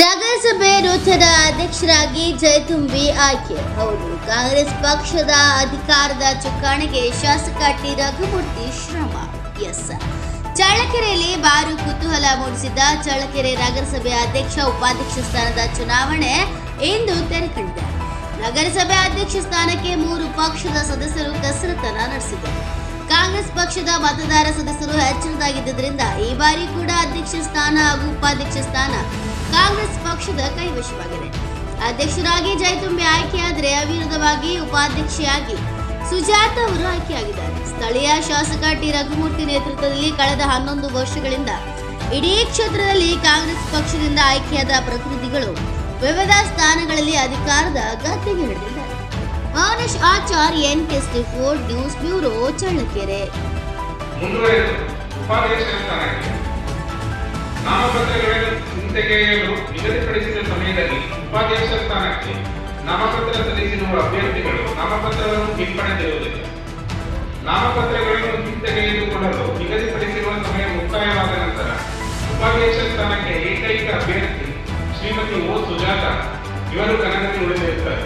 ನಗರಸಭೆ ನೂತನ ಅಧ್ಯಕ್ಷರಾಗಿ ಜಯತುಂಬಿ ಆಯ್ಕೆ. ಹೌದು, ಕಾಂಗ್ರೆಸ್ ಪಕ್ಷದ ಅಧಿಕಾರದ ಚುಕ್ಕಾಣಿಗೆ ಶಾಸಕ ಟಿ. ರಘುಮೂರ್ತಿ ಶ್ರಮ. ಎಸ್. ಚಳ್ಳಕೆರೆಯಲ್ಲಿ ಬಾರು ಕುತೂಹಲ ಮೂಡಿಸಿದ್ದ ಚಳ್ಳಕೆರೆ ನಗರಸಭೆ ಅಧ್ಯಕ್ಷ, ಉಪಾಧ್ಯಕ್ಷ ಸ್ಥಾನದ ಚುನಾವಣೆ ಇಂದು ತೆರೆ ಕಂಡಿದೆ ನಗರಸಭೆ ಅಧ್ಯಕ್ಷ ಸ್ಥಾನಕ್ಕೆ ಮೂರು ಪಕ್ಷದ ಸದಸ್ಯರು ಕಸರತ್ತನ ನಡೆಸಿದರು ಕಾಂಗ್ರೆಸ್ ಪಕ್ಷದ ಮತದಾರ ಸದಸ್ಯರು ಹೆಚ್ಚಿನದಾಗಿದ್ದರಿಂದ ಈ ಬಾರಿ ಕೂಡ ಅಧ್ಯಕ್ಷ ಸ್ಥಾನ ಹಾಗೂ ಉಪಾಧ್ಯಕ್ಷ ಸ್ಥಾನ ಕಾಂಗ್ರೆಸ್ ಪಕ್ಷದ ಕೈವಶವಾಗಿದೆ. ಅಧ್ಯಕ್ಷರಾಗಿ ಜಯತುಂಬೆ ಆಯ್ಕೆಯಾದರೆ ಅವಿರೋಧವಾಗಿ ಉಪಾಧ್ಯಕ್ಷೆಯಾಗಿ ಸುಜಾತ ಅವರು ಆಯ್ಕೆಯಾಗಿದ್ದಾರೆ. ಸ್ಥಳೀಯ ಶಾಸಕ ಟಿ. ರಘುಮೂರ್ತಿ ನೇತೃತ್ವದಲ್ಲಿ ಕಳೆದ ಹನ್ನೊಂದು ವರ್ಷಗಳಿಂದ ಇಡೀ ಕ್ಷೇತ್ರದಲ್ಲಿ ಕಾಂಗ್ರೆಸ್ ಪಕ್ಷದಿಂದ ಆಯ್ಕೆಯಾದ ಪ್ರತಿನಿಧಿಗಳು ವಿವಿಧ ಸ್ಥಾನಗಳಲ್ಲಿ ಅಧಿಕಾರದ ಗದ್ದೆಗೆ ಹಿಡಿದಿದ್ದಾರೆ Maunesh Achar N K four news bureau, Challakere. ಸ್ಥಾನಕ್ಕೆ ನಿಗದಿಪಡಿಸಿದ ಸಮಯದಲ್ಲಿ ಉಪಾಧ್ಯಕ್ಷ ಸ್ಥಾನಕ್ಕೆ ನಾಮಪತ್ರ ಸಲ್ಲಿಸಿರುವ ಅಭ್ಯರ್ಥಿಗಳು ನಾಮಪತ್ರವನ್ನು ಹಿಂಪಡೆದಿರುವುದಿಲ್ಲ ನಾಮಪತ್ರಗಳನ್ನು ಹಿಂತೆಗೆದುಕೊಳ್ಳಲು ನಿಗದಿಪಡಿಸಿರುವ ಸಮಯ ಮುಕ್ತಾಯವಾದ ನಂತರ ಉಪಾಧ್ಯಕ್ಷ ಸ್ಥಾನಕ್ಕೆ ಏಕೈಕ ಅಭ್ಯರ್ಥಿ ಶ್ರೀಮತಿ ಓ ಸುಜಾತ. ಇವರು ಕನಗಲ್ಲಿ ಉಳಿದಿರುತ್ತಾರೆ.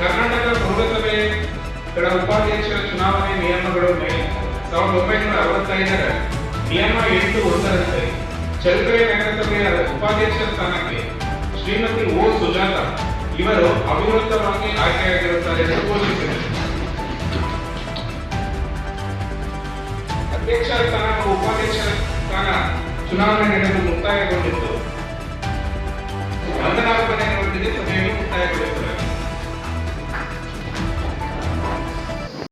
ಕರ್ನಾಟಕ ಪೌರಸಭೆಗಳ ಉಪಾಧ್ಯಕ್ಷರ ಚುನಾವಣೆ ನಿಯಮಗಳು ಮೇಲೆ ಸಾವಿರದ ಒಂಬೈನೂರ ಅರವತ್ತೈದರ ನಿಯಮ ಎಂಟು ಒಂದರಂತೆ ಚಳ್ಳಕೆರೆ ನಗರಸಭೆಯ ಉಪಾಧ್ಯಕ್ಷ ಸ್ಥಾನಕ್ಕೆ ಶ್ರೀಮತಿ ಓ. ಸುಜಾತ ಇವರು ಅವಿರೋಧವಾಗಿ ಆಯ್ಕೆಯಾಗಿರುತ್ತಾರೆ ಎಂದು ಘೋಷಿಸಿದರು. ಅಧ್ಯಕ್ಷ ಸ್ಥಾನ ಉಪಾಧ್ಯಕ್ಷ ಸ್ಥಾನ ಚುನಾವಣೆ ನಡೆದು ಮುಕ್ತಾಯಗೊಂಡಿದ್ದು ಮಂದನಾಥ